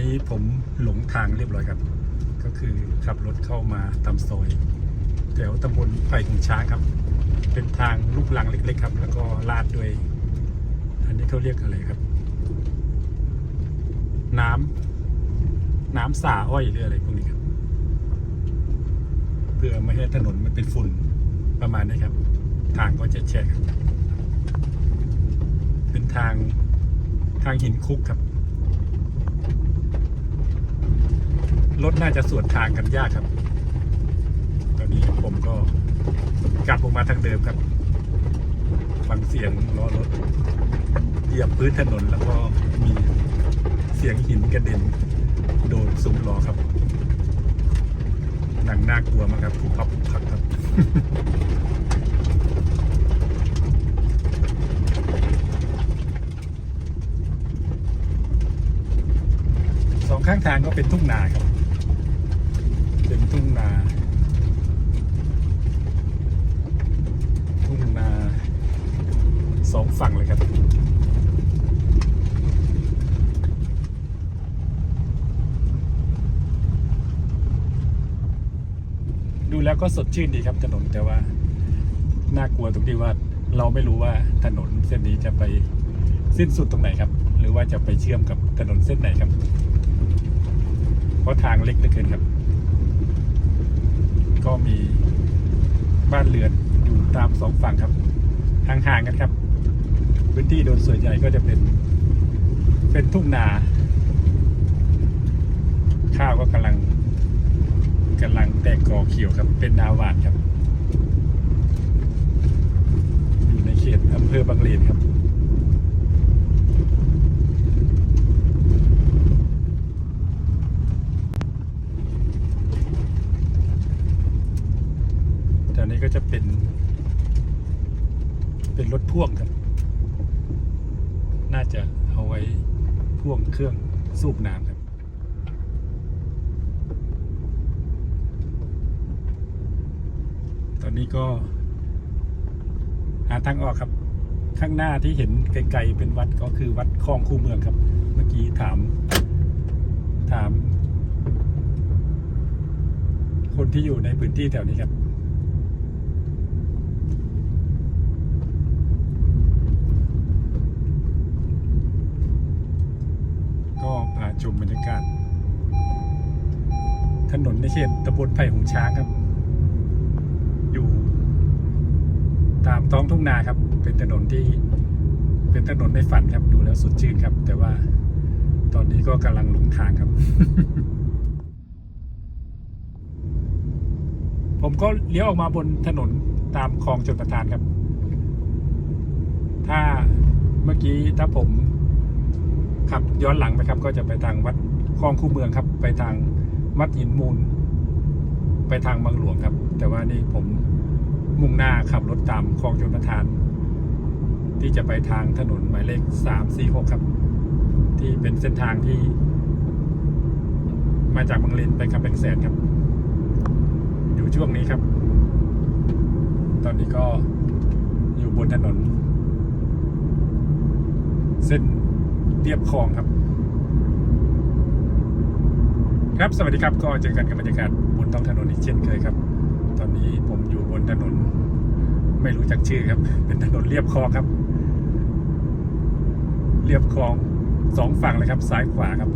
นี้ผมหลงทางเรียบร้อยครับ ก็คือขับรถเข้ามาตามซอยแถวตำบลไผ่ของช้างครับ เป็นทางลูกลังเล็ก ๆ ครับ แล้วก็ลาดด้วย อันนี้เขาเรียกอะไรครับ น้ำน้ำสาอ้อยหรืออะไรพวกนี้ครับ เพื่อไม่ให้ถนนมันเป็นฝุ่นประมาณนี้ครับ ทางก็จะแฉะเป็นทางทางหินคุกครับ รถน่าจะสวนทางกันยากครับ ตอนนี้ผมก็กลับออกมาทางเดิมครับ ฟังเสียงล้อรถเหยียบพื้นถนนแล้วก็มีเสียงหินกระเด็นโดนซุ้มล้อครับ หนังน่ากลัวมากครับผู้พับผู้พักครับสองข้างทางก็เป็นทุ่งนาครับ ทุ่งนา ทุ่งนาสองฝั่งเลยครับดูแล้วก็สดชื่นดีครับถนนแต่ว่า น่ากลัวตรงที่ว่าเราไม่รู้ว่าถนนเส้นนี้จะไปสิ้นสุดตรงไหนครับ หรือว่าจะไปเชื่อมกับถนนเส้นไหนครับ เพราะทางเล็กเหลือเกินครับ ก็มีบ้านเรือนอยู่ตามสองฝั่งครับห่างๆกันครับ พื้นที่โดยส่วนใหญ่ก็จะเป็น เป็นทุ่งนา ข้าวก็กำลังกำลังแตกกอเขียวครับ เป็นนาหวานครับ อยู่ในเขตอำเภอบางเลนครับ แถวนี้ ก็จะเป็น เป็นรถพ่วงครับ น่าจะเอาไว้พ่วงเครื่องสูบน้ำครับตอนนี้ก็ หาทางออกครับ ข้างหน้าที่เห็นไกลๆเป็นวัดก็คือวัดคลองคูเมืองครับ เมื่อกี้ถาม ถาม คนที่อยู่ในพื้นที่แถวนี้ครับ ก็พา ชมบรรยากาศ ถนนในเขตตำบลไผ่หงช้างครับ อยู่ ตามท้องทุ่งนาครับ เป็นถนนที่เป็นถนนในฝันครับดูแล้วสดชื่นครับ แต่ว่าตอนนี้ก็กำลังหลงทางครับ ผมก็เลี้ยวออกมาบนถนนตามคลองชนประทานครับ ถ้าเมื่อกี้ถ้าผม ขับย้อนหลังไปครับ ก็จะไปทางวัดคลองคู่เมืองครับ ไปทางวัดหินมูล ไปทางบางหลวงครับ แต่ว่านี่ผมมุ่งหน้าขับรถตามคลองชนประทาน ที่จะไปทางถนนหมายเลขสามสี่หกครับ ที่เป็นเส้นทางที่ มาจากบางเลนไปคำแบงแสนครับ อยู่ช่วงนี้ครับ ตอนนี้ก็อยู่บนถนน เส้น เรียบคลองครับ ครับสวัสดีครับก็เจอกันกับบรรยากาศบนท้องถนนอีกเช่นเคยครับ ตอนนี้ผมอยู่บนถนน ไม่รู้จักชื่อครับ เป็นถนนเรียบคลองครับ เรียบคลองสองฝั่งเลยครับ ซ้ายขวาครับ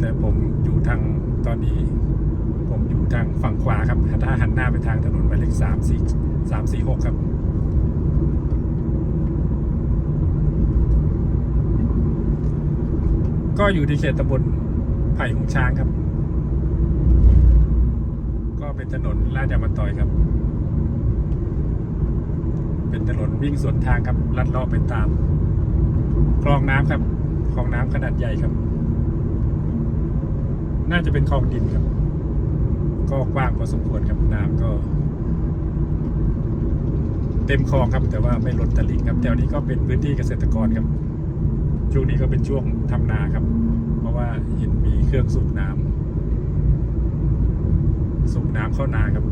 แต่ผมอยู่ทางตอนนี้ ผมอยู่ทางฝั่งขวาครับถ้าหันหน้าไปทางถนนหมายเลขสามสี่สามสี่หกครับ ก็อยู่ในเขตตำบลไผ่หงช้างครับ ก็เป็นถนนลาดยางมาตอยครับ เป็นถนนวิ่งสวนทางครับ ลัดเลาะไปตาม คลองน้ำครับ คลองน้ำขนาดใหญ่ครับ น่าจะเป็นคลองดินครับ ก็กว้างพอสมควรครับน้ำก็ เต็มคลองครับ แต่ว่าไม่ล้นตลิ่งครับแถวนี้ก็เป็นพื้นที่เกษตรกรครับ ช่วงนี้ก็เป็นช่วงทำนาครับ เพราะว่าเห็นมีเครื่องสูบน้ำสูบน้ำเข้านาครับ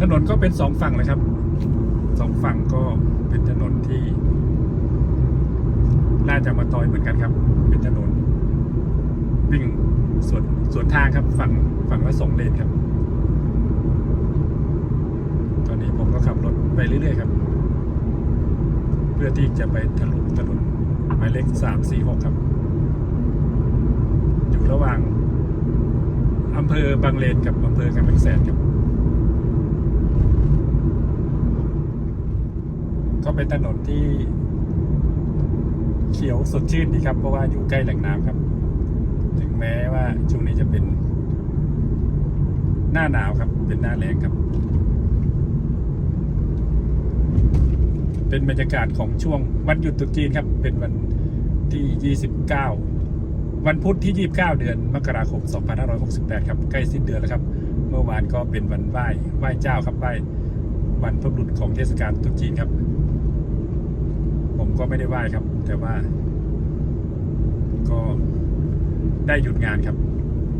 ถนนก็เป็นสองฝั่งเลยครับสองฝั่งก็เป็นถนนที่น่าจะมาตอยเหมือนกันครับ เป็นถนนวิ่งสวนสวนทางครับ ฝั่งฝั่งละสองเลนครับ ตอนนี้ผมก็ขับรถไปเรื่อยๆครับ พื่อที่จะไปทะลุถนนหมายเลขสามสี่หกครับ อยู่ระหว่างอำเภอบางเลนกับอำเภอกำแพงแสนครับ ก็เป็นถนนที่เขียวสดชื่นดีครับ เพราะว่าอยู่ใกล้แหล่งน้ำครับ ถึงแม้ว่าช่วงนี้จะเป็นหน้าหนาวครับ เป็นหน้าแรงครับ เป็นบรรยากาศของช่วงวันหยุดตรุษจีนครับ เป็นวันที่ 29 วันพุธที่ 29 เดือนมกราคม 2568 ครับใกล้สิ้นเดือนแล้วครับ เมื่อวานก็เป็นวันไหว้ไหว้เจ้าครับไหว้วันพระบุรุษของเทศกาลตรุษจีนครับ ผมก็ไม่ได้ไหว้ครับ แต่ว่า ก็ได้หยุดงานครับ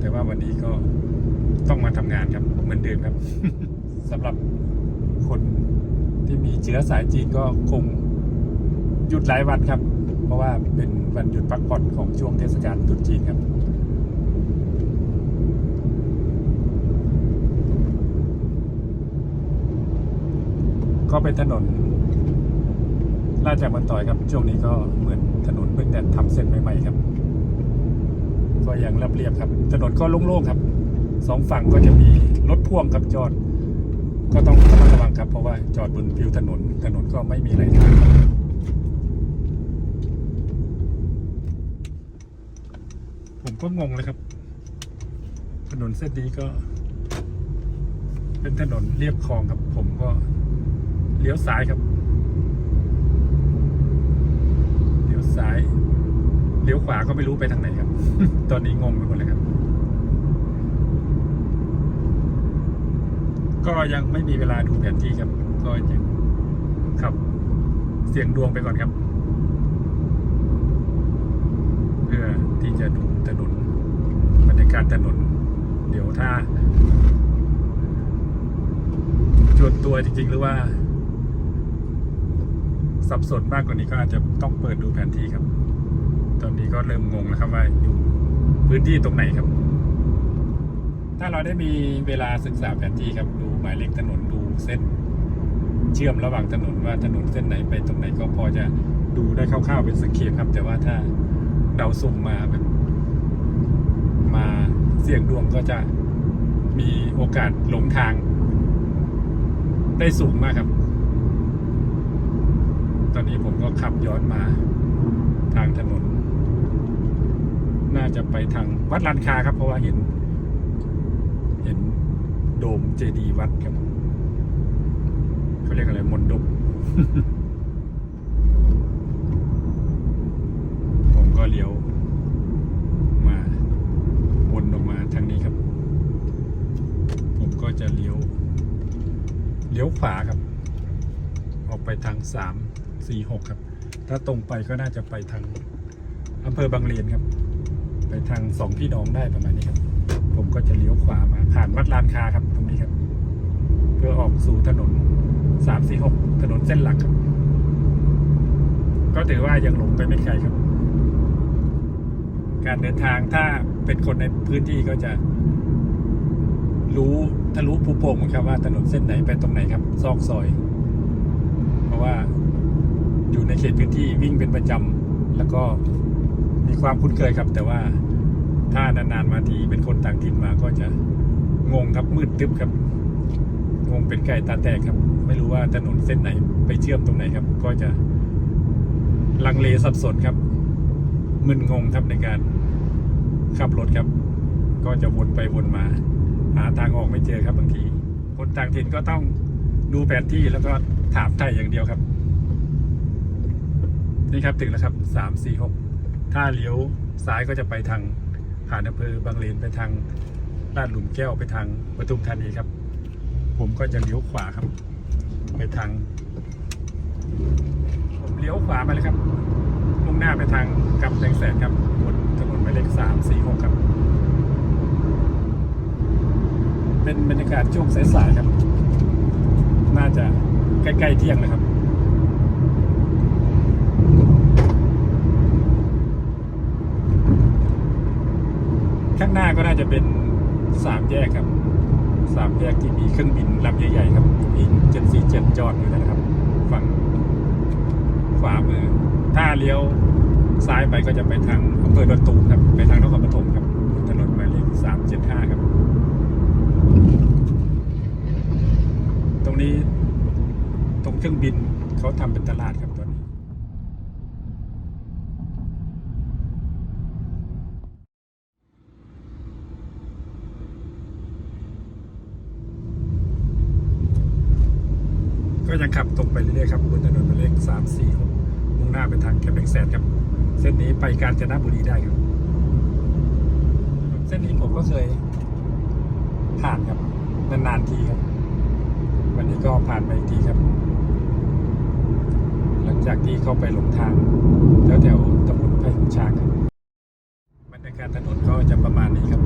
แต่ว่าวันนี้ก็ต้องมาทำงานครับเหมือนเดิมครับสำหรับ คนที่มีเชื้อสายจีนก็คงหยุดหลายวันครับ เพราะว่าเป็นวันหยุดพักผ่อนของช่วงเทศกาลตรุษจีนครับก็เป็นถนนลาดจากบันต่อยครับ ช่วงนี้ก็เหมือนถนนเพิ่งแต่ทำเสร็จใหม่ๆครับ ก็ยังเรียบๆครับ ถนนก็โล่งๆครับ สองฝั่งก็จะมีรถพ่วงครับจอด ก็ต้อง ระครับ เพราะว่าจอดบนผิวถนน ถนนก็ไม่มีอะไรทางครับผมก็งงเลยครับ ถนนเส้นนี้ก็ เป็นถนนเรียบคลองครับ ผมก็เลี้ยวซ้ายครับ เลี้ยวซ้าย เลี้ยวขวาก็ไม่รู้ไปทางไหนครับ ตอนนี้งงไปหมดเลยครับ ก็ยังไม่มีเวลาดูแผนที่ครับ ก็ยังขับ เสียงดวงไปก่อนครับ เพื่อที่จะดูถนนบรรยากาศถนน เดี๋ยวถ้าจวนตัวจริง ๆ หรือว่า สับสนมากกว่านี้ก็อาจจะต้องเปิดดูแผนที่ครับ ตอนนี้ก็เริ่มงงแล้วครับว่าอยู่พื้นที่ตรงไหนครับ ถ้าเราได้มีเวลาศึกษาแผนที่ครับ หมายเลขถนนดูเส้นเชื่อมระหว่างถนนว่าถนนเส้นไหนไปตรงไหนก็พอจะดูได้คร่าวๆเป็นสงเกตครับ แต่ว่าถ้าเดาสุ่มมาแบบมาเสี่ยงดวงก็จะมีโอกาสหลงทาง ได้สูงมากครับ ตอนนี้ผมก็ขับย้อนมาทางถนน น่าจะไปทางวัดลานคาครับเพราะว่าเห็น โดมเจดีวัดครับเขาเรียกอะไรมนดบผมก็เลี้ยว มาวนออกมาทางนี้ครับ ผมก็จะเลี้ยว เลี้ยวขวาครับ ออกไปทางสามสี่หกครับ ถ้าตรงไปก็น่าจะไปทางอำเภอบางเลนครับ ไปทางสองพี่น้องได้ประมาณนี้ครับ ผมก็จะเลี้ยวขวามาผ่านวัดลานคาครับตรงนี้ครับ เพื่อออกสู่ถนนสามสี่หกถนนเส้นหลักครับ ก็ถือว่ายังหลงไปไม่ไกลครับ การเดินทางถ้าเป็นคนในพื้นที่ก็จะรู้ทะลุภูโป่งครับว่าถนนเส้นไหนไปตรงไหนครับ ซอกซอย เพราะว่าอยู่ในเขตพื้นที่วิ่งเป็นประจำแล้วก็มีความคุ้นเคยครับแต่ว่า ถ้านานๆมาทีเป็นคนต่างถิ่นมาก็จะงงครับมืดตึ๊บครับ งงเป็นไก่ตาแตกครับ ไม่รู้ว่าถนนเส้นไหนไปเชื่อมตรงไหนครับ ก็จะลังเลสับสนครับ มึนงงครับในการขับรถครับ ก็จะวนไปวนมา หาทางออกไม่เจอครับบางที คนต่างถิ่นก็ต้องดูแผนที่แล้วก็ถามไทยอย่างเดียวครับ นี่ครับถึงแล้วครับสามสี่หกถ้าเลี้ยวซ้ายก็จะไปทาง ผ่านอำเภอบางเลนไปทางลาดหลุมแก้วไปทางปทุมธานีครับ ผมก็จะเลี้ยวขวาครับ ไปทางผมเลี้ยวขวามาเลยครับมุ่งหน้าไปทางกำแพงแสนครับบนถนนหมายเลขสามสี่หกครับ เป็นบรรยากาศช่วงสายๆครับ น่าจะใกล้ๆเที่ยงนะครับ ข้างหน้าก็น่าจะเป็นสามแยกครับสามแยกที่มีเครื่องบินลำใหญ่ๆครับอินเจ็ดสี่เจ็ดจอดอยู่นะครับ ฝั่งขวามือ ถ้าเลี้ยวซ้ายไปก็จะไปทางอำเภอดอนตูมครับ ไปทางนครปฐมครับถนนหมายเลขสามเจ็ดห้าครับ ตรงนี้ตรงเครื่องบินเขาทำเป็นตลาดครับตอนนี้ ก็ยังขับตรงไปเรื่อยๆครับบนถนนหมายเลขสามสี่หกมุ่งหน้าไปทางแคมป์แบงแสนครับ เส้นนี้ไปกา ญจนบุรีได้ครับ เส้นนี้ผมก็เคยผ่านครับนานๆทีครับ วันนี้ก็ผ่านไปอีกทีครับ หลังจากที่เข้าไปหลงทางแถวแถวๆตำบลไผ่ช้างครับบรรยากาศถนนก็จะประมาณนี้ครับ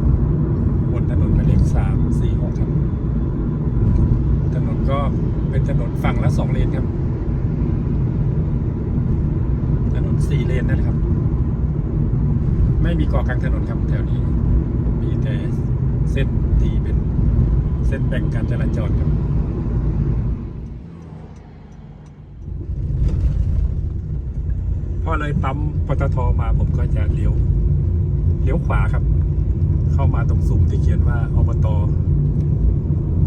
บนถนนหมายเลขสามสี่หกครับ ถนนก็เป็นถนนฝั่งละสองเลนครับ ถนนสี่เลนนั่นแหละครับ ไม่มีเกาะกลางถนนครับแถวนี้ มีแต่เส้นที่เป็นเส้นแบ่งการจราจรครับพอเลยปั๊มปตทมาผมก็จะเลี้ยวเลี้ยวขวาครับ เข้ามาตรงซุ้มที่เขียนว่าอบต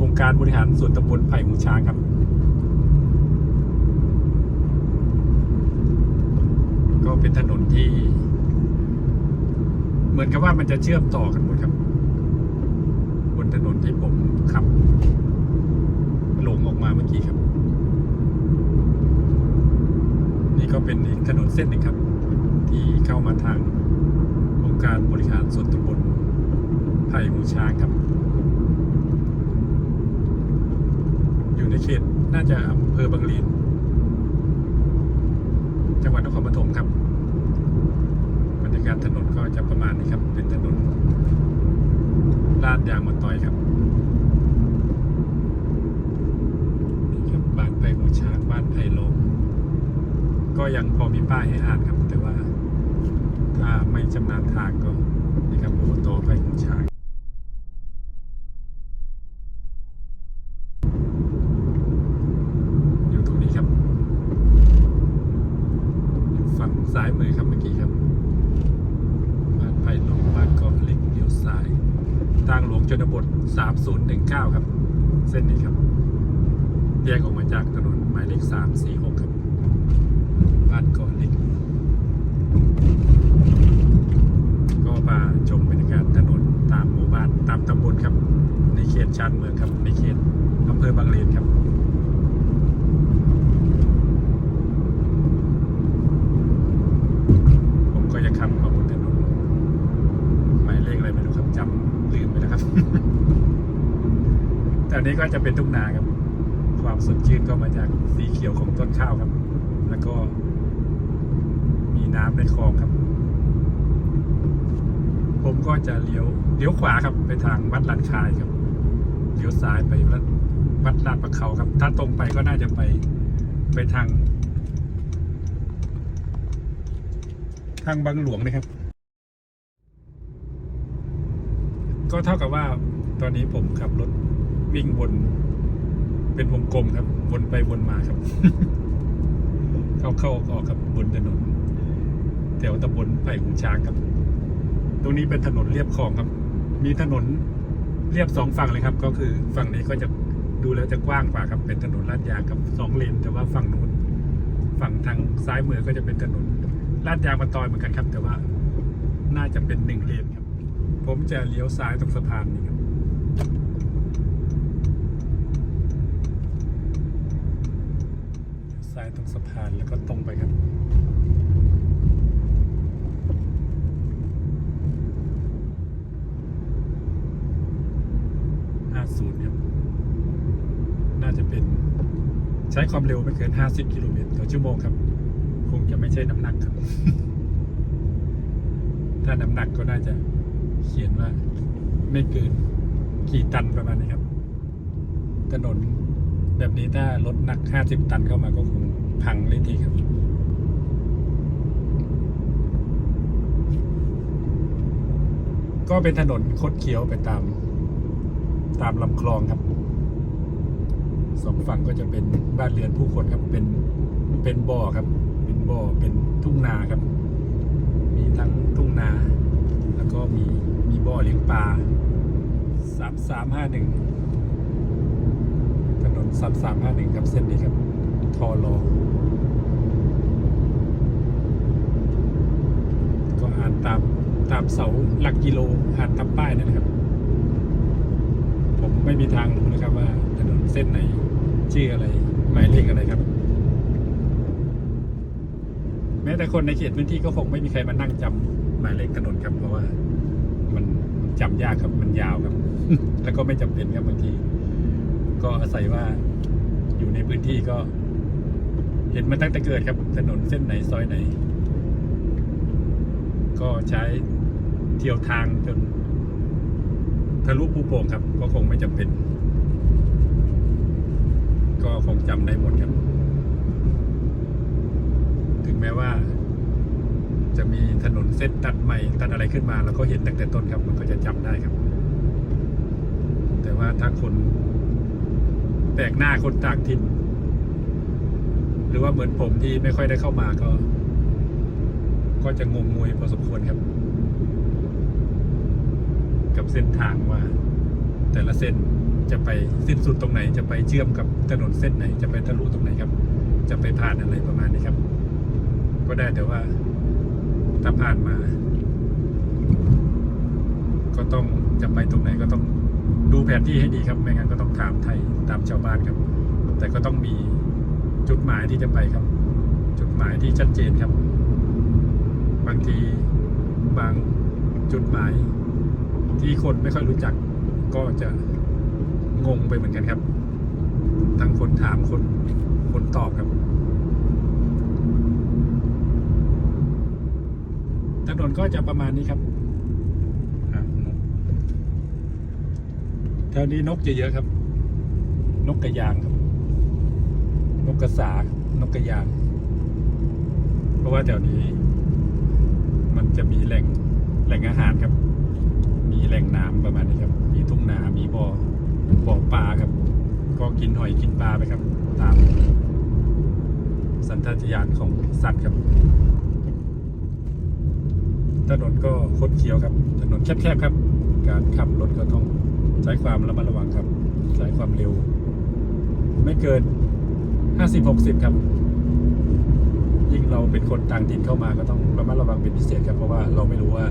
องค์การบริหารส่วนตำบลไผ่หูช้างครับ ก็เป็นถนนที่ เหมือนกับว่ามันจะเชื่อมต่อกันหมดครับ บนถนนที่ผมขับหลงออกมาเมื่อกี้ครับ นี่ก็เป็นอีกถนนเส้นหนึ่งครับ ที่เข้ามาทางองค์การบริหารส่วนตำบลไผ่หูช้างครับ อยู่ในเขตน่าจะอำเภอบางลีนจังหวัดนครปฐมครับ กาศถนนก็จะประมาณนี้ครับ เป็นถนนลาดยางมาต่อยครับนี่ครับบ้านไผ่หูช้างบ้านไผ่ลมก็ยังพอมีป้ายให้อ่านครับ แต่ว่าถ้าไม่ชำนาญทางก็นี่ครับอโตไผ่หูช้าง อยู่ตรงนี้ครับ อยู่ฝั่งซ้ายมือครับเมื่อกี้ครับ บ้านไผ่หลงบ้านเกาะเล็กเลี้ยวซ้าย ทางหลวงชนบท 3019 ครับ เส้นนี้ครับแยกออกมาจากถนนหมายเลข346 ครับบ้านกาะเล็กก็มาชมบรรยากาศถนนตามหมู่บ้านตามตำบลครับ ในเขตชานเมืองครับ ในเขตอำเภอบางเลนครับ ผมก็จะขับมาบนถนนหมายเลขอะไรไม่รู้ครับจำลืมไปแล้วครับ แต่อันนี้ก็จะเป็นทุ่งนาครับ ความสดชื่นก็มาจากสีเขียวของต้นข้าวครับ แล้วก็ มีน้ำในคลองครับ ผมก็จะเลี้ยวเลี้ยวขวาครับ ไปทางวัดลานคายครับเลี้ยวซ้ายไปวัดวัดลาดประเขาครับ ถ้าตรงไปก็น่าจะไปไปทาง ทางบางหลวงนะครับ ก็เท่ากับว่าตอนนี้ผมขับรถ วิ่งวนเป็นวงกลมครับ วนไปวนมาครับ เข้าเข้าออกกับบนถนนแถวตำบลไผ่หูช้างครับ ตรงนี้เป็นถนนเรียบคลองครับ มีถนนเรียบสองฝั่งเลยครับ ก็คือฝั่งนี้ก็จะดูแล้วจะกว้างกว่าครับ เป็นถนนลาดยางกับสองเลน แต่ว่าฝั่งนู้นฝั่งทางซ้ายมือก็จะเป็นถนนลาดยางมาตอยเหมือนกันครับ แต่ว่าน่าจะเป็นหนึ่งเลนครับ ผมจะเลี้ยวซ้ายตรงสะพานนี่ครับ ซ้าย ตรงสะพานแล้วก็ตรงไปครับห้าศูนย์ครับ น่าจะเป็นใช้ความเร็วไม่เกิน 50 กิโลเมตรต่อชั่วโมงครับ คงจะไม่ใช่น้ำหนักครับ ถ้าน้ำหนักก็น่าจะเขียนว่า ไม่เกินกี่ตันประมาณนี้ครับ ถนนแบบนี้ถ้ารถหนัก 50 ตันเข้ามาก็คง พังเลยทีครับ ก็เป็นถนนคดเคี้ยวไปตาม ตามลำคลองครับสองฝั่งก็จะเป็นบ้านเรือนผู้คนครับ เป็นเป็นบ่อครับ เป็นบ่อเป็นทุ่งนาครับ มีทั้งทุ่งนา แล้วก็มีมีบ่อเลี้ยงปลาสามสามห้าหนึ่งถนนสามสามห้าหนึ่งครับเส้นนี้ครับ ทอรอก็อ่านตามตามเสาหลักกิโลอ่านตามป้ายนั่นะครับ ผมไม่มีทางรู้นะครับว่าถนนเส้นไหนชื่ออะไรหมายเลขอะไรครับ แม้แต่คนในเขตพื้นที่ก็คงไม่มีใครมานั่งจำหมายเลขถนนครับ เพราะว่ามันจำยากครับมันยาวครับ แล้วก็ไม่จำเป็นครับบางที ก็อาศัยว่าอยู่ในพื้นที่ก็ เห็นมาตั้งแต่เกิดครับ ถนนเส้นไหนซอยไหน ก็ใช้เที่ยวทางจนทะลุภูโป่งครับ ก็คงไม่จำเป็น ก็คงจำได้หมดครับ ถึงแม้ว่า จะมีถนนเส้นตัดใหม่ตัดอะไรขึ้นมาเราก็เห็นตั้งแต่ต้นครับ มันก็จะจำได้ครับ แต่ว่าถ้าคนแปลกหน้าคนต่างถิ่น รือว่าเหมือนผมที่ไม่ค่อยได้เข้ามาก็ ก็จะงงงวยพอสมควรครับ กับเส้นทางว่า แต่ละเส้นจะไปสิ้นสุดตรงไหน จะไปเชื่อมกับถนนเส้นไหน จะไปทะลุตรงไหนครับ จะไปผ่านอะไรประมาณนี้ครับ ก็ได้แต่ว่าถ้าผ่านมา ก็ต้องจะไปตรงไหนก็ต้องดูแผนที่ให้ดีครับ ไม่งั้นก็ต้องถามไทยตามชาวบ้านครับ แต่ก็ต้องมี จุดหมายที่จะไปครับ จุดหมายที่ชัดเจนครับ บางทีบางจุดหมาย ที่คนไม่ค่อยรู้จัก ก็จะงงไปเหมือนกันครับ ทั้งคนถามคนคนตอบครับถนนก็จะประมาณนี้ครับอะนกแถวนี้นกจะเยอะครับ นกกระยางครับ นกกระสานกกระยาง เพราะว่าแถวนี้ มันจะมีแหล่งแหล่งอาหารครับ มีแหล่งน้ำประมาณนี้ครับ มีทุ่งนา มีบ่อบ่อปลาครับ ก็กินหอยกินปลาไปครับ ตาม สัญชาตญาณของสัตว์ครับถนนก็คดเคี้ยวครับ ถนนแคบๆครับ การขับรถก็ต้องใช้ความระมัดระวังครับ ใช้ความเร็ว ไม่เกิน ห้าสิบหกสิบครับ ยิ่งเราเป็นคนต่างถิ่นเข้ามาก็ต้องระมัดระวังเป็นพิเศษครับเพราะว่าเราไม่รู้ว่า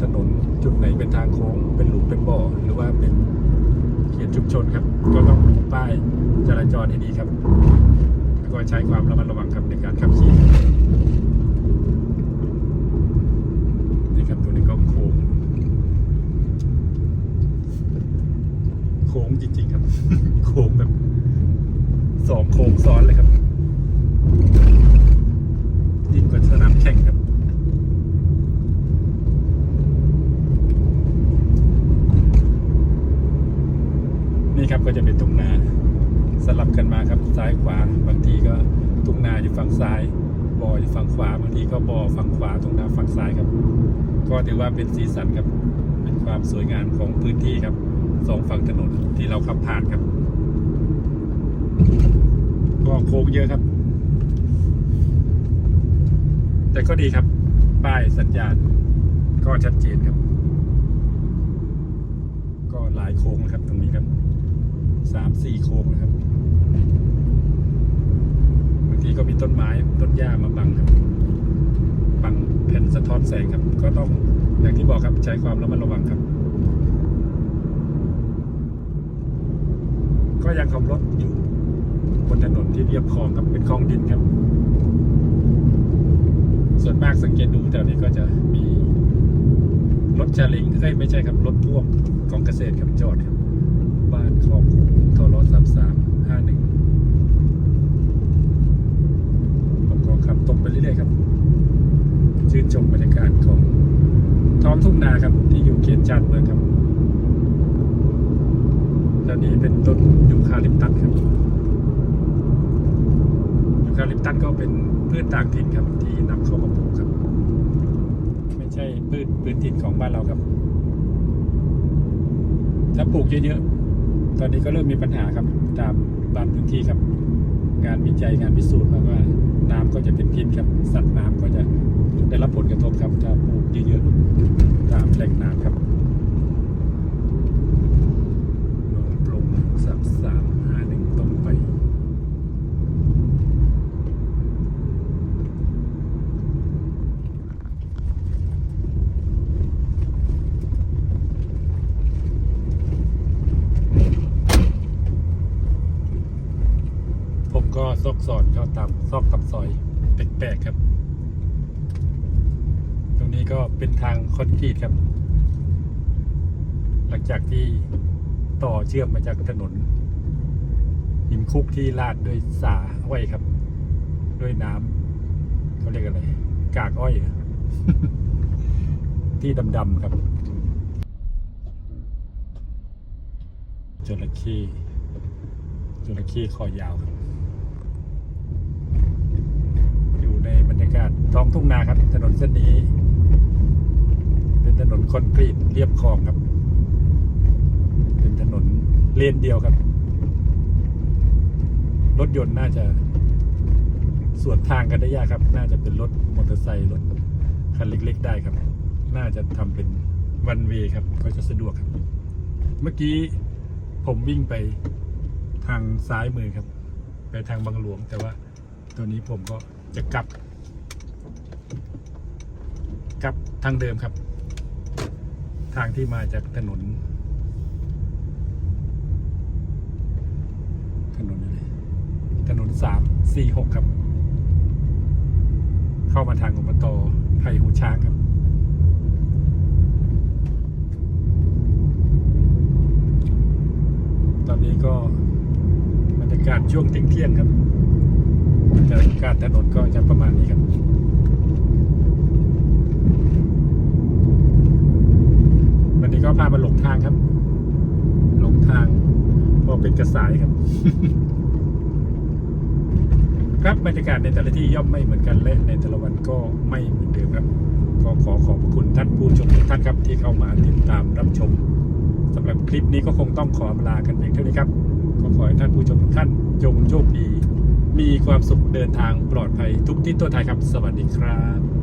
ถนนจุดไหนเป็นทางโค้งเป็นหลุมเป็นบ่อหรือว่าเป็นเขตชุมชนครับ ก็ต้องดูป้ายจราจรให้ดีครับแล้วก็ใช้ความระมัดระวังครับในการขับขี่นี่ครับตัวนี้ก็โค้ง โค้งจริง ๆ ครับ โค้งแบบสองโค้งซ้อนเลยครับยิ่งกว่าสนามแข่งครับ นี่ครับก็จะเป็นทุ่งนาสลับกันมาครับซ้ายขวาบางทีก็ทุ่งนาอยู่ฝั่งซ้ายบ่ออยู่ฝั่งขวาบางทีก็บ่อฝั่งขวาทุ่งนาฝั่งซ้ายครับ ก็ถือว่าเป็นสีสันครับ เป็นความ สวยงามของพื้นที่ครับสองฝั่งถนนที่เราขับผ่านครับ ก็โค้งเยอะครับ แต่ก็ดีครับ ป้ายสัญญาณ ก็ชัดเจนครับ ก็หลายโค้งนะครับตรงนี้ครับสามสี่โค้งนะครับบางทีก็มีต้นไม้ต้นหญ้ามาบังครับบังแผ่นสะท้อนแสงครับ ก็ต้องอย่างที่บอกครับใช้ความระมัดระวังครับ ก็ยังขับรถอยู่บนถนนที่เรียบคลองครับเป็นคลองดินครับ ส่วนมากสังเกตดูแถวนี้ก็จะมีรถชาลิงเอ้ยไม่ใช่ครับรถพ่วงของเกษตรครับจอดครับ บ้านคลองทอรสามสามห้าหนึ่งผมก็ขับตรงไปเรื่อยๆครับ ชื่นชมบรรยากาศของท้องทุ่งนาครับที่อยู่เขตจานเมืองครับ แล้วนี้เป็นต้นยูคาลิปตัสครับยูคาลิปตัสก็เป็นพืชต่างถิ่นครับที่นำเข้ามาปลูกครับ ไม่ใช่พืชพื้นถิ่นของบ้านเราครับ ถ้าปลูกเยอะๆ ตอนนี้ก็เริ่มมีปัญหาครับ ตามบางพื้นที่ครับ งานวิจัยงานพิสูจน์มาว่าน้ำก็จะเป็นพิษครับ สัตว์น้ำก็จะได้รับผลกระทบครับถ้าปลูกเยอะๆตามแหล่งน้ำครับหนองปลงสามสามห้าหนึ่งตรงไป ผมก็ ซอกซอนเข้าตามซอกตามซอยแปลกๆครับ ตรงนี้ก็เป็นทางคอนกรีตครับ หลังจากที่ต่อเชื่อมมาจากถนน หิมคุกที่ลาดด้วยสาอ้อยครับ ด้วยน้ำเขาเรียกอะไร กากอ้อย ที่ดำๆครับจระเข้จระเข้คอยาวครับ อยู่ในบ รยากาศท้องทุ่งนาครับ ถนนเส้นนี้ เป็นถนนคอนกรีตเรียบคลองครับ เป็นถนนเลนเดียวครับ รถยนต์น่าจะสวนทางกันได้ยากครับ น่าจะเป็นรถมอเตอร์ไซค์รถคันเล็ก ๆ ได้ครับ น่าจะทำเป็นวันเวครับ ก็จะสะดวกครับ เมื่อกี้ผมวิ่งไปทางซ้ายมือครับ ไปทางบางหลวงแต่ว่าตัวนี้ผมก็จะกลับ กลับทางเดิมครับ ทางที่มาจากถนน ถนนอะไรถนนสามสี่หกครับ เข้ามาทางอบตไผ่หูช้างครับตอนนี้ก็บรรยากาศช่วงเที่ยงครับบรรยากาศถนนก็จะประมาณนี้ครับ วันนี้ ก็พามาหลงทางครับ หลงทางพอเป็นกระสายครับ ครับบรรยากาศในแต่ละที่ย่อมไม่เหมือนกันและในแต่ละวันก็ไม่เหมือนเดิมครับ ก็ขอขอบคุณท่านผู้ชมทุกท่านครับ ที่เข้ามาติดตามรับชมสำหรับคลิปนี้ก็คงต้องขอลากันเพียงเท่านี้ครับ ก็ขอให้ท่านผู้ชมทุกท่านจงโชคดี มีความสุขเดินทางปลอดภัยทุกที่ตัวไทยครับ สวัสดีครับ